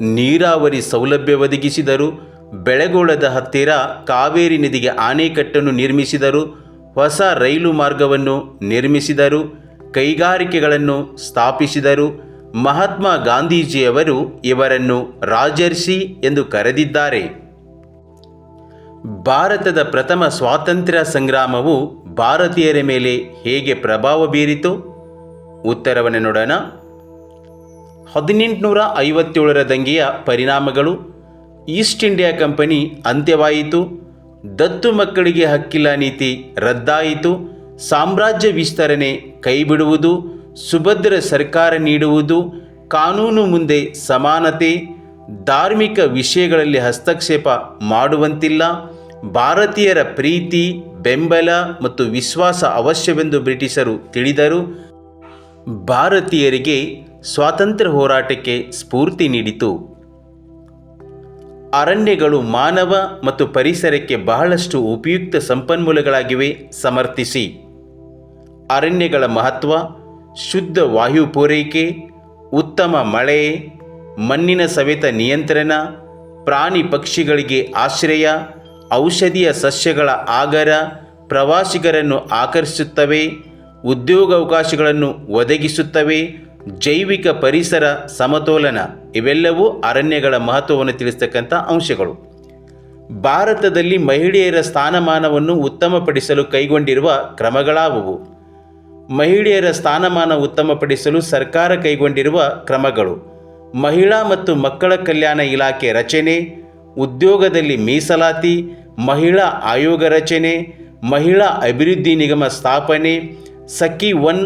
ನೀರಾವರಿ ಸೌಲಭ್ಯ ಒದಗಿಸಿದರು. ಬೆಳಗೋಳದ ಹತ್ತಿರ ಕಾವೇರಿ ನದಿಗೆ ಆಣೆಕಟ್ಟನ್ನು ನಿರ್ಮಿಸಿದರು. ಹೊಸ ರೈಲು ಮಾರ್ಗವನ್ನು ನಿರ್ಮಿಸಿದರು. ಕೈಗಾರಿಕೆಗಳನ್ನು ಸ್ಥಾಪಿಸಿದರು. ಮಹಾತ್ಮ ಗಾಂಧೀಜಿಯವರು ಇವರನ್ನು ರಾಜರ್ಷಿ ಎಂದು ಕರೆದಿದ್ದಾರೆ. ಭಾರತದ ಪ್ರಥಮ ಸ್ವಾತಂತ್ರ್ಯ ಸಂಗ್ರಾಮವು ಭಾರತೀಯರ ಮೇಲೆ ಹೇಗೆ ಪ್ರಭಾವ ಬೀರಿತು? ಉತ್ತರವನ್ನು ನೋಡೋಣ. ಹದಿನೆಂಟುನೂರ ಐವತ್ತೇಳರ ದಂಗೆಯ ಪರಿಣಾಮಗಳು ಈಸ್ಟ್ ಇಂಡಿಯಾ ಕಂಪನಿ ಅಂತ್ಯವಾಯಿತು. ದತ್ತು ಮಕ್ಕಳಿಗೆ ಹಕ್ಕಿಲ್ಲ ನೀತಿ ರದ್ದಾಯಿತು. ಸಾಮ್ರಾಜ್ಯ ವಿಸ್ತರಣೆ ಕೈಬಿಡುವುದು, ಸುಭದ್ರ ಸರ್ಕಾರ ನೀಡುವುದು, ಕಾನೂನು ಮುಂದೆ ಸಮಾನತೆ, ಧಾರ್ಮಿಕ ವಿಷಯಗಳಲ್ಲಿ ಹಸ್ತಕ್ಷೇಪ ಮಾಡುವಂತಿಲ್ಲ. ಭಾರತೀಯರ ಪ್ರೀತಿ, ಬೆಂಬಲ ಮತ್ತು ವಿಶ್ವಾಸ ಅವಶ್ಯವೆಂದು ಬ್ರಿಟಿಷರು ತಿಳಿದರು. ಭಾರತೀಯರಿಗೆ ಸ್ವಾತಂತ್ರ್ಯ ಹೋರಾಟಕ್ಕೆ ಸ್ಫೂರ್ತಿ ನೀಡಿತು. ಅರಣ್ಯಗಳು ಮಾನವ ಮತ್ತು ಪರಿಸರಕ್ಕೆ ಬಹಳಷ್ಟು ಉಪಯುಕ್ತ ಸಂಪನ್ಮೂಲಗಳಾಗಿವೆ, ಸಮರ್ಥಿಸಿ. ಅರಣ್ಯಗಳ ಮಹತ್ವ, ಶುದ್ಧ ವಾಯು ಪೂರೈಕೆ, ಉತ್ತಮ ಮಳೆ, ಮಣ್ಣಿನ ಸವೆತ ನಿಯಂತ್ರಣ, ಪ್ರಾಣಿ ಪಕ್ಷಿಗಳಿಗೆ ಆಶ್ರಯ, ಔಷಧೀಯ ಸಸ್ಯಗಳ ಆಗರ ಪ್ರವಾಸಿಗರನ್ನು ಆಕರ್ಷಿಸುತ್ತವೆ, ಉದ್ಯೋಗಾವಕಾಶಗಳನ್ನು ಒದಗಿಸುತ್ತವೆ, ಜೈವಿಕ ಪರಿಸರ ಸಮತೋಲನ. ಇವೆಲ್ಲವೂ ಅರಣ್ಯಗಳ ಮಹತ್ವವನ್ನು ತಿಳಿಸ್ತಕ್ಕಂಥ ಅಂಶಗಳು. ಭಾರತದಲ್ಲಿ ಮಹಿಳೆಯರ ಸ್ಥಾನಮಾನವನ್ನು ಉತ್ತಮಪಡಿಸಲು ಕೈಗೊಂಡಿರುವ ಕ್ರಮಗಳಾವುವು? ಮಹಿಳೆಯರ ಸ್ಥಾನಮಾನ ಉತ್ತಮಪಡಿಸಲು ಸರ್ಕಾರ ಕೈಗೊಂಡಿರುವ ಕ್ರಮಗಳು. ಮಹಿಳಾ ಮತ್ತು ಮಕ್ಕಳ ಕಲ್ಯಾಣ ಇಲಾಖೆ ರಚನೆ, ಉದ್ಯೋಗದಲ್ಲಿ ಮೀಸಲಾತಿ, ಮಹಿಳಾ ಆಯೋಗ ರಚನೆ, ಮಹಿಳಾ ಅಭಿವೃದ್ಧಿ ನಿಗಮ ಸ್ಥಾಪನೆ, ಸಖಿ ಒನ್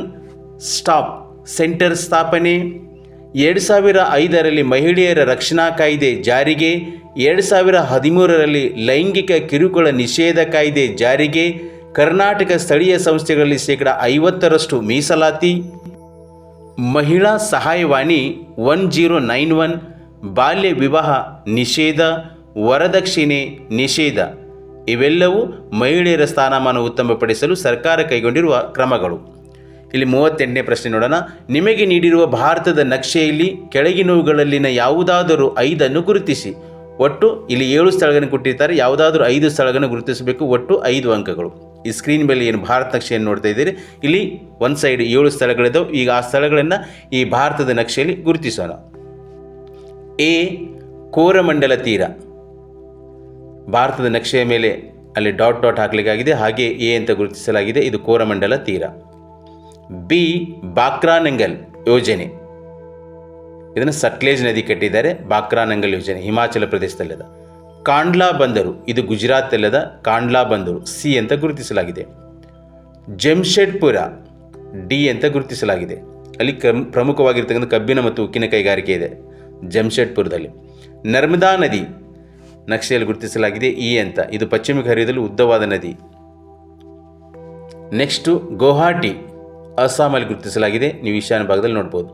ಸ್ಟಾಪ್ ಸೆಂಟರ್ ಸ್ಥಾಪನೆ ಎರಡು ಸಾವಿರ ಐದರಲ್ಲಿ ಮಹಿಳೆಯರ ರಕ್ಷಣಾ ಕಾಯ್ದೆ ಜಾರಿಗೆ, ಎರಡು ಸಾವಿರ ಹದಿಮೂರರಲ್ಲಿ ಲೈಂಗಿಕ ಕಿರುಕುಳ ನಿಷೇಧ ಕಾಯ್ದೆ ಜಾರಿಗೆ, ಕರ್ನಾಟಕ ಸ್ಥಳೀಯ ಸಂಸ್ಥೆಗಳಲ್ಲಿ ಶೇಕಡ ಐವತ್ತರಷ್ಟು ಮೀಸಲಾತಿ. ಮಹಿಳಾ ಸಹಾಯವಾಣಿ ಒನ್ ಜೀರೋ ನೈನ್ ಒನ್, ಬಾಲ್ಯ ವಿವಾಹ ನಿಷೇಧ, ವರದಕ್ಷಿಣೆ ನಿಷೇಧ. ಇವೆಲ್ಲವೂ ಮಹಿಳೆಯರ ಸ್ಥಾನಮಾನ ಉತ್ತಮಪಡಿಸಲು ಸರ್ಕಾರ ಕೈಗೊಂಡಿರುವ ಕ್ರಮಗಳು. ಇಲ್ಲಿ ಮೂವತ್ತೆಂಟನೇ ಪ್ರಶ್ನೆ ನೋಡೋಣ. ನಿಮಗೆ ನೀಡಿರುವ ಭಾರತದ ನಕ್ಷೆಯಲ್ಲಿ ಕೆಳಗಿನವುಗಳಲ್ಲಿನ ಯಾವುದಾದರೂ ಐದನ್ನು ಗುರುತಿಸಿ. ಒಟ್ಟು ಇಲ್ಲಿ ಏಳು ಸ್ಥಳಗಳನ್ನು ಕೊಟ್ಟಿರ್ತಾರೆ. ಯಾವುದಾದ್ರೂ ಐದು ಸ್ಥಳಗಳನ್ನು ಗುರುತಿಸಬೇಕು. ಒಟ್ಟು ಐದು ಅಂಕಗಳು. ಈ ಸ್ಕ್ರೀನ್ ಮೇಲೆ ಏನು ಭಾರತ ನಕ್ಷೆಯನ್ನು ನೋಡ್ತಾ ಇದ್ದೀರಿ? ಇಲ್ಲಿ ಒಂದು ಸೈಡ್ ಏಳು ಸ್ಥಳಗಳಿದ್ದಾವೆ ಈಗ ಆ ಸ್ಥಳಗಳನ್ನು ಈ ಭಾರತದ ನಕ್ಷೆಯಲ್ಲಿ ಗುರುತಿಸೋಣ. ಎ, ಕೋರಮಂಡಲ ತೀರ. ಭಾರತದ ನಕ್ಷೆಯ ಮೇಲೆ ಅಲ್ಲಿ ಡಾಟ್ ಡಾಟ್ ಹಾಕಲಿಕ್ಕಾಗಿದೆ. ಹಾಗೆ ಎ ಅಂತ ಗುರುತಿಸಲಾಗಿದೆ. ಇದು ಕೋರಮಂಡಲ ತೀರ. ಬಿ ಬಾಕ್ರಾನಂಗಲ್ ಯೋಜನೆ. ಇದನ್ನು ಸಟ್ಲೇಜ್ ನದಿ ಕಟ್ಟಿದ್ದಾರೆ ಬಾಕ್ರಾನಂಗಲ್ ಯೋಜನೆ, ಹಿಮಾಚಲ ಪ್ರದೇಶದಲ್ಲದ. ಕಾಂಡ್ಲಾ ಬಂದರು, ಇದು ಗುಜರಾತಲ್ಲದ ಕಾಂಡ್ಲಾ ಬಂದರು, ಸಿ ಅಂತ ಗುರುತಿಸಲಾಗಿದೆ. ಜಮ್ಶೆಡ್ಪುರ, ಡಿ ಅಂತ ಗುರುತಿಸಲಾಗಿದೆ. ಅಲ್ಲಿ ಕಮ್ ಪ್ರಮುಖವಾಗಿರ್ತಕ್ಕಂಥ ಕಬ್ಬಿನ ಮತ್ತು ಉಕ್ಕಿನ ಕೈಗಾರಿಕೆ ಇದೆ ಜಮ್ಶೆಡ್ಪುರದಲ್ಲಿ. ನರ್ಮದಾ ನದಿ, ನಕ್ಷೆಯಲ್ಲಿ ಗುರುತಿಸಲಾಗಿದೆ ಇ ಅಂತ. ಇದು ಪಶ್ಚಿಮ ಹರಿಯದಲ್ಲಿ ಉದ್ದವಾದ ನದಿ. ನೆಕ್ಸ್ಟು, ಗುವಾಹಟಿ. ಅಸ್ಸಾಮಲ್ಲಿ ಗುರುತಿಸಲಾಗಿದೆ. ನೀವು ಈಶಾನ್ಯ ಭಾಗದಲ್ಲಿ ನೋಡ್ಬೋದು.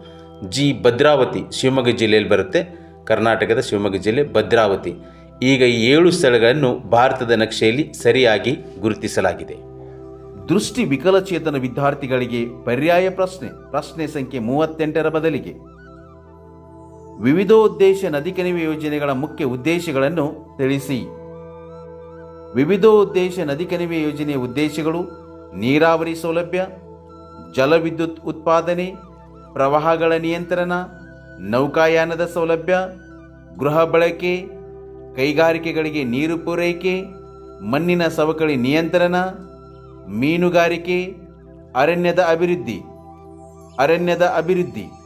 ಜಿ ಭದ್ರಾವತಿ ಶಿವಮೊಗ್ಗ ಜಿಲ್ಲೆಯಲ್ಲಿ ಬರುತ್ತೆ. ಕರ್ನಾಟಕದ ಶಿವಮೊಗ್ಗ ಜಿಲ್ಲೆ ಭದ್ರಾವತಿ. ಈಗ ಈ ಏಳು ಸ್ಥಳಗಳನ್ನು ಭಾರತದ ನಕ್ಷೆಯಲ್ಲಿ ಸರಿಯಾಗಿ ಗುರುತಿಸಲಾಗಿದೆ. ದೃಷ್ಟಿ ವಿಕಲಚೇತನ ವಿದ್ಯಾರ್ಥಿಗಳಿಗೆ ಪರ್ಯಾಯ ಪ್ರಶ್ನೆ. ಪ್ರಶ್ನೆ ಸಂಖ್ಯೆ ಮೂವತ್ತೆಂಟರ ಬದಲಿಗೆ. ವಿವಿಧೋದ್ದೇಶ ನದಿ ಕಣಿವೆ ಯೋಜನೆಗಳ ಮುಖ್ಯ ಉದ್ದೇಶಗಳನ್ನು ತಿಳಿಸಿ. ವಿವಿಧೋದ್ದೇಶ ನದಿ ಕಣಿವೆ ಯೋಜನೆಯ ಉದ್ದೇಶಗಳು ನೀರಾವರಿ ಸೌಲಭ್ಯ ಜಲವಿದ್ಯುತ್ ಉತ್ಪಾದನೆ, ಪ್ರವಾಹಗಳ ನಿಯಂತ್ರಣ, ನೌಕಾಯಾನದ ಸೌಲಭ್ಯ, ಗೃಹ ಬಳಕೆ, ಕೈಗಾರಿಕೆಗಳಿಗೆ ನೀರು ಪೂರೈಕೆ, ಮಣ್ಣಿನ ಸವಕಳಿ ನಿಯಂತ್ರಣ, ಮೀನುಗಾರಿಕೆ, ಅರಣ್ಯದ ಅಭಿವೃದ್ಧಿ. ಅರಣ್ಯದ ಅಭಿವೃದ್ಧಿ.